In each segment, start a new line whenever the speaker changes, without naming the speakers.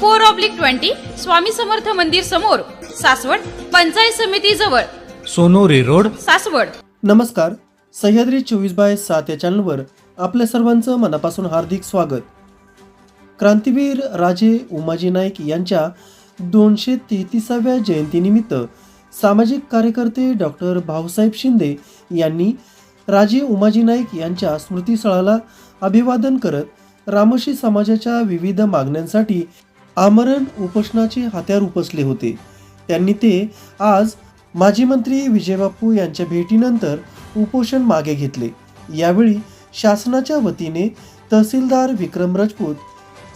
four oblique twenty Swami Samarth मंदिर समोर सासवड पंचायत समिती जवळ.
सोनोरी रोड.
सासवड.
नमस्कार. सह्याद्री चोवीस बाय सात या चॅनलवर आपल्या सर्वांचं मनापासून हार्दिक स्वागत. क्रांतीवीर राजे उमाजी नाईक यांच्या दोनशे तेहतीसाव्या जयंतीनिमित्त सामाजिक कार्यकर्ते डॉक्टर भाऊसाहेब शिंदे यांनी राजे उमाजी नाईक यांच्या स्मृतीस्थळाला अभिवादन करत रामोशी समाजाच्या विविध मागण्यांसाठी आमरण उपोषणाचे हात्यार उपसले होते. त्यांनी ते आज माजी मंत्री विजयबापू यांच्या भेटीनंतर उपोषण मागे घेतले. यावेळी शासनाच्या वतीने तहसीलदार विक्रम राजपूत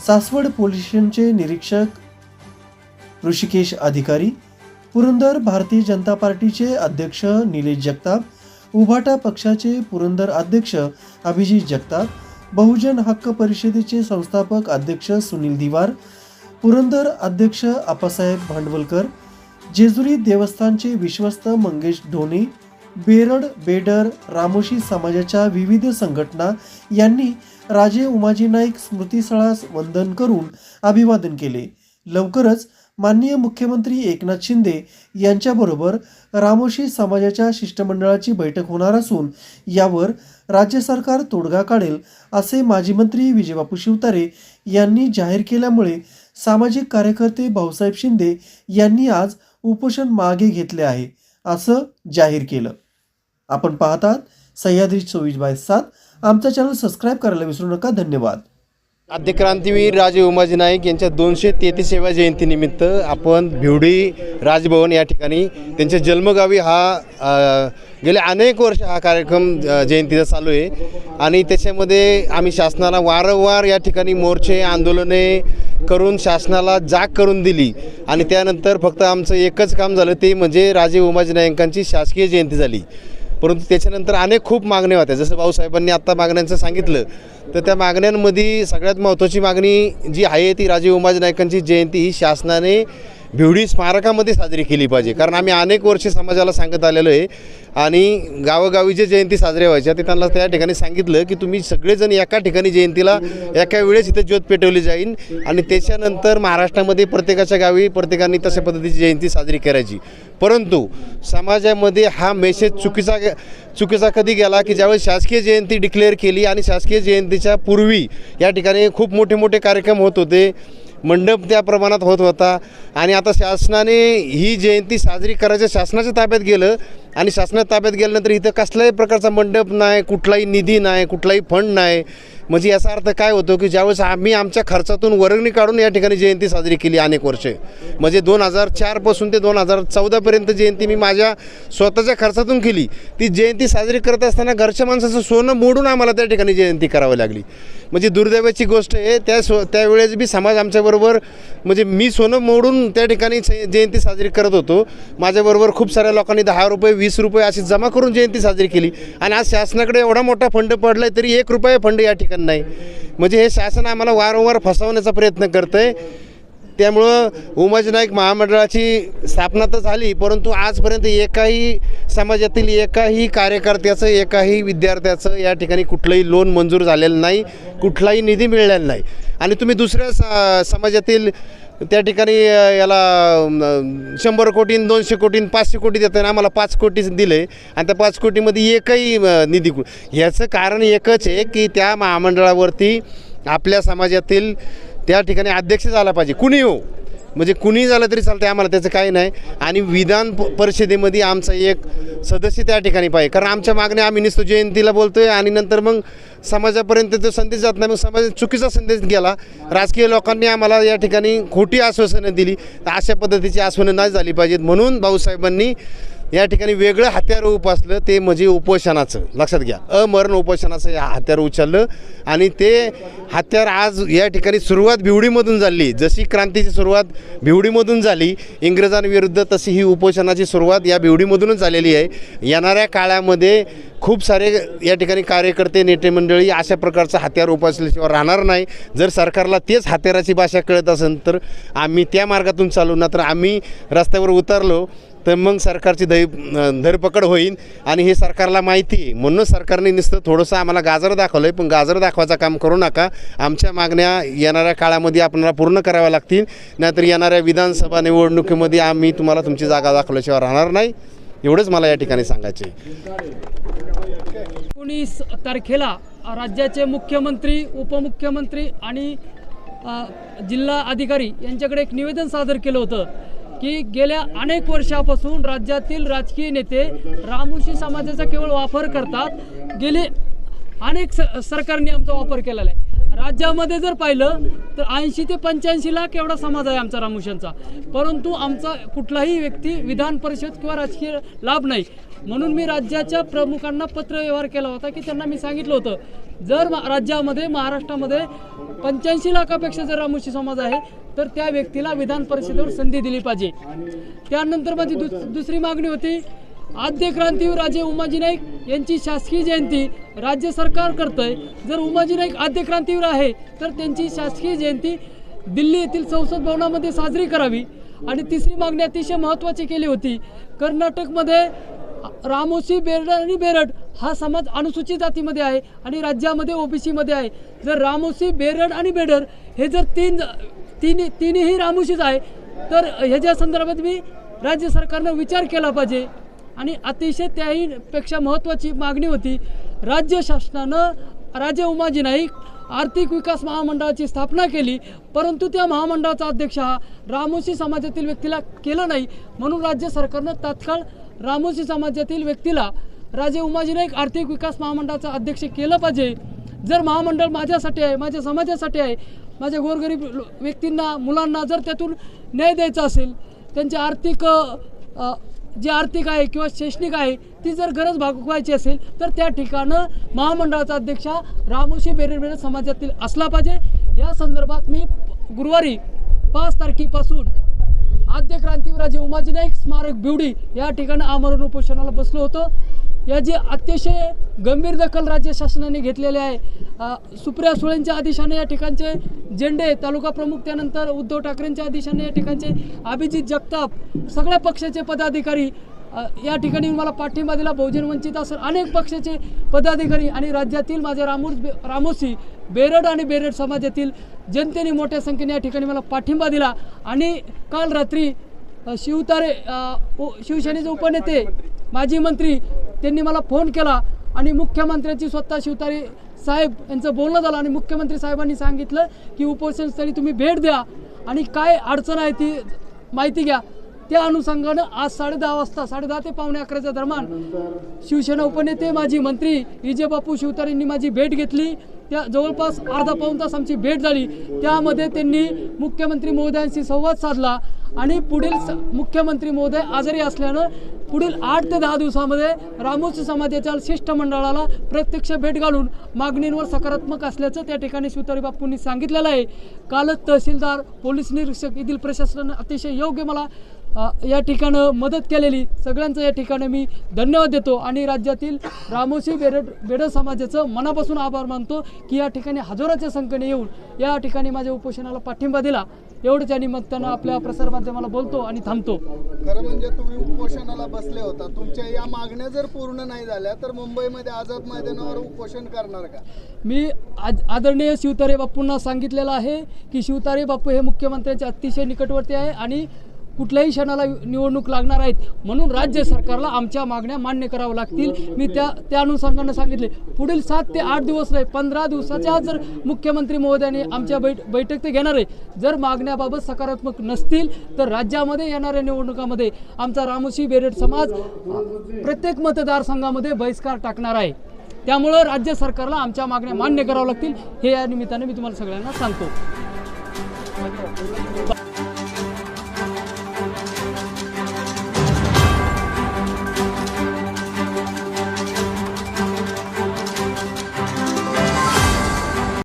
सासवड पोलीस स्टेशनचे निरीक्षक ऋषिकेश अधिकारी पुरंदर भारतीय जनता पार्टीचे अध्यक्ष निलेश जगताप उभाटा पक्षाचे पुरंदर अध्यक्ष अभिजित जगताप बहुजन हक्क परिषदेचे संस्थापक अध्यक्ष सुनील दिवार पुरंदर अध्यक्ष आपासाहेब भांडवलकर जेजुरी देवस्थानचे विश्वस्त मंगेश ढोणे बेरड बेडर रामोशी समाजाच्या विविध संघटना यांनी राजे उमाजी नाईक स्मृतीस्थळास वंदन करून अभिवादन केले. लवकरच माननीय मुख्यमंत्री एकनाथ शिंदे यांच्याबरोबर रामोशी समाजाच्या शिष्टमंडळाची बैठक होणार असून यावर राज्य सरकार तोडगा काढेल असे माजी मंत्री विजयबापू शिवतारे यांनी जाहीर केल्यामुळे सामाजिक कार्यकर्ते भाऊसाहेब शिंदे यांनी आज उपोषण मागे घेतले आहे असं जाहीर केलं. आपण पाहतात सह्याद्री चोवीस बाय सात. आमचा चॅनल सबस्क्राईब करायला विसरू नका. धन्यवाद.
आद्य क्रांतीवीर राजे उमाजी नाईक यांच्या दोनशे तेहतीसाव्या जयंतीनिमित्त आपण भिवडी राजभवन या ठिकाणी त्यांच्या जन्मगावी हा गेले अनेक वर्ष हा कार्यक्रम जयंतीचा चालू आहे. आणि त्याच्यामध्ये आम्ही शासनाला वारंवार या ठिकाणी मोर्चे आंदोलने करून शासनाला जाग करून दिली. आणि त्यानंतर फक्त आमचं एकच काम झालं ते म्हणजे राजे उमाजी नायकांची शासकीय जयंती झाली. परंतु त्याच्यानंतर अनेक खूप मागण्या होत्या. जसं भाऊसाहेबांनी आत्ता मागण्यांचं सांगितलं तर त्या मागण्यांमध्ये सगळ्यात महत्त्वाची मागणी जी आहे ती राजे उमाजी नायकांची जयंती ही शासनाने भिवडी स्मारकामध्ये साजरी केली पाहिजे. कारण आम्ही अनेक वर्षे समाजाला सांगत आलेलो आहे आणि गावोगावी जे जयंती साजऱ्या व्हायच्या ते त्यांना त्या ठिकाणी सांगितलं की तुम्ही सगळेजण एका ठिकाणी जयंतीला एका वेळेस इथे ज्योत पेटवली जाईल आणि त्याच्यानंतर महाराष्ट्रामध्ये प्रत्येकाच्या गावी प्रत्येकाने तशा पद्धतीची जयंती साजरी करायची. परंतु समाजामध्ये हा मेसेज चुकीचा चुकीचा कधी गेला की ज्यावेळेस शासकीय जयंती डिक्लेअर केली आणि शासकीय जयंतीच्या पूर्वी या ठिकाणी खूप मोठे मोठे कार्यक्रम होत होते. मंडप त्या प्रमाणात होत होता. आणि आता शासनाने ही जयंती साजरी करायच्या शासनाच्या ताब्यात गेलं आणि शासनाच्या ताब्यात गेल्यानंतर इथं कसल्याही प्रकारचा मंडप नाही कुठलाही निधी नाही कुठलाही फंड नाही. म्हणजे याचा अर्थ काय होतो की ज्यावेळेस आम्ही आमच्या खर्चातून वर्गणी काढून या ठिकाणी जयंती साजरी केली अनेक वर्षे. म्हणजे दोन हजार चारपासून ते दोन हजार चौदापर्यंत जयंती मी माझ्या स्वतःच्या खर्चातून केली. ती जयंती साजरी करत असताना घरच्या माणसाचं सोनं मोडून आम्हाला त्या ठिकाणी जयंती करावी लागली. म्हणजे दुर्दैवाची गोष्ट आहे त्या सो त्यावेळेस बी समाज आमच्याबरोबर म्हणजे मी सोनं मोडून त्या ठिकाणी जयंती साजरी करत होतो. माझ्याबरोबर खूप साऱ्या लोकांनी दहा रुपये वीस रुपये अशी जमा करून जयंती साजरी केली. आणि आज शासनाकडे एवढा मोठा फंड पडला आहे तरी एक रुपये फंड या ठिकाणी नाही. म्हणजे हे शासन आम्हाला वारंवार फसवण्याचा प्रयत्न करतं आहे त्यामुळं उमाजी नाईक महामंडळाची स्थापना तर झाली परंतु आजपर्यंत एकाही समाजातील एकाही कार्यकर्त्याचं एकाही विद्यार्थ्याचं या ठिकाणी कुठलंही लोन मंजूर झालेलं नाही कुठलाही निधी मिळालेला नाही. आणि तुम्ही दुसऱ्या समाजातील त्या ठिकाणी याला शंभर कोटीन दोनशे कोटीन पाचशे कोटी देताना आम्हाला पाच कोटी दिले. आणि त्या पाच कोटीमध्ये एकही निधी याचं कारण एकच आहे की त्या महामंडळावरती आपल्या समाजातील त्या ठिकाणी अध्यक्ष झाला पाहिजे. कुणी हो? म्हणजे कुणी झालं तरी चालतं आम्हाला त्याचं काही नाही. आणि विधान प- परिषदेमध्ये आमचा एक सदस्य त्या ठिकाणी पाहिजे. कारण आमच्या मागण्या आम्ही निसतो जयंतीला बोलतो आहे आणि नंतर मग समाजापर्यंत तो संदेश जात नाही. मग समाज चुकीचा संदेश गेला. राजकीय लोकांनी आम्हाला या ठिकाणी खोटी आश्वासनं दिली. तर अशा पद्धतीची आश्वासनं नाही झाली पाहिजेत म्हणून भाऊसाहेबांनी या ठिकाणी वेगळं हत्यार उपासलं ते म्हणजे उपोषणाचं. लक्षात घ्या. अमरण उपोषणाचं या हत्यार उचललं आणि ते हत्यार आज या ठिकाणी सुरुवात भिवडीमधून झाली. जशी क्रांतीची सुरुवात भिवडीमधून झाली इंग्रजांविरुद्ध तशी ही उपोषणाची सुरुवात या भिवडीमधूनच झालेली आहे. येणाऱ्या काळामध्ये खूप सारे या ठिकाणी कार्यकर्ते नेते मंडळी अशा प्रकारचं हत्यार उपासल्याशिवाय राहणार नाही. जर सरकारला तेच हत्याराची भाषा कळत असेल तर आम्ही त्या मार्गातून चालू ना तर आम्ही रस्त्यावर उतरलो तर मग सरकारची दै धरपकड होईल आणि हे सरकारला माहिती आहे. म्हणूनच सरकारने नुसतं थोडंसं आम्हाला गाजर दाखवलं आहे पण गाजर दाखवायचं काम करू नका. आमच्या मागण्या येणाऱ्या काळामध्ये आपल्याला पूर्ण कराव्या लागतील. नाहीतर येणाऱ्या विधानसभा निवडणुकीमध्ये आम्ही तुम्हाला तुमची जागा दाखवल्याशिवाय राहणार नाही. एवढंच मला या ठिकाणी सांगायचं आहे
एकोणीस तारखेला राज्याचे मुख्यमंत्री उपमुख्यमंत्री आणि जिल्हा अधिकारी यांच्याकडे एक निवेदन सादर केलं होतं. की गेल्या अनेक वर्षापासून राज्यातील राजकीय नेते रामोशी समाजाचा केवळ वापर करतात. गेले अनेक स सरकारने आमचा वापर केलेला आहे. राज्यामध्ये जर पाहिलं तर ऐंशी ते पंच्याऐंशी लाख एवढा समाज आहे आमचा रामोशांचा. परंतु आमचा कुठलाही व्यक्ती विधान परिषद किंवा राजकीय लाभ नाही. म्हणून मी राज्याच्या प्रमुखांना पत्रव्यवहार केला होता की त्यांना मी सांगितलं होतं. जर राज्यामध्ये महाराष्ट्रामध्ये पंच्याऐंशी लाखापेक्षा जर रामोशी समाज आहे तर त्या व्यक्तीला विधान परिषदेवर संधी दिली पाहिजे. त्यानंतर माझी दुस दुसरी मागणी होती आद्य क्रांतीवीर राजे उमाजी नाईक यांची शासकीय जयंती राज्य सरकार करतंय. जर उमाजी नाईक आद्य क्रांतीवीर आहे तर त्यांची शासकीय जयंती दिल्ली येथील संसद भवनामध्ये साजरी करावी. आणि तिसरी मागणी अतिशय महत्त्वाची केली होती. कर्नाटकमध्ये रामोशी बेरड आणि बेरड हा समाज अनुसूचित जातीमध्ये आहे आणि राज्यामध्ये ओबीसीमध्ये आहे. जर रामोशी बेरड आणि बेडर हे जर तीन तिन्ही तिन्हीही रामोशीच आहे तर ह्याच्या संदर्भात मी राज्य सरकारनं विचार केला पाहिजे आणि अतिशय त्याहीपेक्षा महत्त्वाची मागणी होती राज्य शासनानं राजे उमाजी नाईक आर्थिक विकास महामंडळाची स्थापना केली परंतु त्या महामंडळाचा अध्यक्ष हा रामोशी समाजातील व्यक्तीला केलं नाही म्हणून राज्य सरकारनं तात्काळ रामोशी समाजातील व्यक्तीला राजे उमाजी नाईक आर्थिक विकास महामंडळाचा अध्यक्ष केलं पाहिजे. जर महामंडळ माझ्यासाठी आहे माझ्या समाजासाठी आहे माझ्या गोरगरीब व्यक्तींना मुलांना जर त्यातून न्याय द्यायचा असेल त्यांचे आर्थिक जे आर्थिक आहे किंवा शैक्षणिक आहे ती जर गरज भागवायची असेल तर त्या ठिकाणं महामंडळाचा अध्यक्ष रामोशी बेरेबेरे समाजातील असला पाहिजे. या संदर्भात मी गुरुवारी पाच तारखेपासून आद्य क्रांतीवीराजे उमाजी नाईक स्मारक बिवडी या ठिकाणी आमरण उपोषणाला बसलो होतो. याची अतिशय गंभीर दखल राज्य शासनाने घेतलेली आहे सुप्रिया सुळेंच्या आदेशाने या ठिकाणचे झेंडे तालुका प्रमुख त्यानंतर उद्धव ठाकरेंच्या आदेशाने या ठिकाणचे अभिजित जगताप सगळ्या पक्षाचे पदाधिकारी या ठिकाणी मला पाठिंबा दिला. बहुजन वंचित असेल अनेक पक्षाचे पदाधिकारी आणि राज्यातील माझे रामोस रामोसी बेरड आणि बेरड समाजातील जनतेने मोठ्या संख्येने या ठिकाणी मला पाठिंबा दिला. आणि काल रात्री शिवतारे शिवसेनेचे उपनेते माजी मंत्री त्यांनी मला फोन केला आणि मुख्यमंत्र्यांची स्वतः शिवतारे साहेब यांचं बोलणं झालं आणि मुख्यमंत्री साहेबांनी सांगितलं की उपोषणस्थळी तुम्ही भेट द्या आणि काय अडचण आहे ती माहिती घ्या. त्या अनुषंगानं आज साडे दहा वाजता साडे दहा ते पावणे अकराच्या दरम्यान शिवसेना उपनेते माजी मंत्री विजय बापू शिवतारेंनी माझी भेट घेतली. त्या जवळपास अर्धा पाऊण तास आमची भेट झाली. त्यामध्ये त्यांनी मुख्यमंत्री महोदयांशी संवाद साधला आणि पुढील मुख्यमंत्री महोदय आजारी असल्यानं पुढील आठ ते दहा दिवसामध्ये रामोस समाजाच्या शिष्टमंडळाला प्रत्यक्ष भेट घालून मागणींवर सकारात्मक असल्याचं त्या ठिकाणी शिवतारी बापूंनी सांगितलेलं आहे. कालच तहसीलदार पोलीस निरीक्षक येथील प्रशासनानं अतिशय योग्य मला या ठिकाणं मदत केलेली. सगळ्यांचं या ठिकाणी मी धन्यवाद देतो आणि राज्यातील रामोशी बेरड बेडर समाजाचं मनापासून आभार मानतो की या ठिकाणी हजाराच्या संख्येने येऊन या ठिकाणी माझ्या उपोषणाला पाठिंबा दिला. एवढंच आणि मग त्यांना आपल्या प्रसारमाध्यमाला बोलतो आणि थांबतो.
खरं म्हणजे तुम्ही उपोषणाला बसले होता. तुमच्या या मागण्या जर पूर्ण नाही झाल्या तर मुंबईमध्ये आझाद मैदानावर उपोषण करणार का?
मी आज आदरणीय शिवतारे बापूंना सांगितलेलं आहे की शिवतारे बापू हे मुख्यमंत्र्यांच्या अतिशय निकटवर्ती आहे आणि कुठल्याही क्षणाला निवडणूक लागणार आहेत. म्हणून राज्य सरकारला आमच्या मागण्या मान्य कराव्या लागतील. मी त्या त्या अनुषंगानं सांगितले. पुढील सात ते आठ दिवस नाही पंधरा दिवसाच्या जर मुख्यमंत्री महोदयाने आमच्या बैठ बैठक ते घेणार आहे. जर मागण्याबाबत सकारात्मक नसतील तर राज्यामध्ये येणाऱ्या निवडणुकामध्ये आमचा रामोशी बेरेड समाज प्रत्येक मतदारसंघामध्ये बहिष्कार टाकणार आहे. त्यामुळं राज्य सरकारला आमच्या मागण्या मान्य कराव्या लागतील. हे या निमित्ताने मी तुम्हाला सगळ्यांना सांगतो.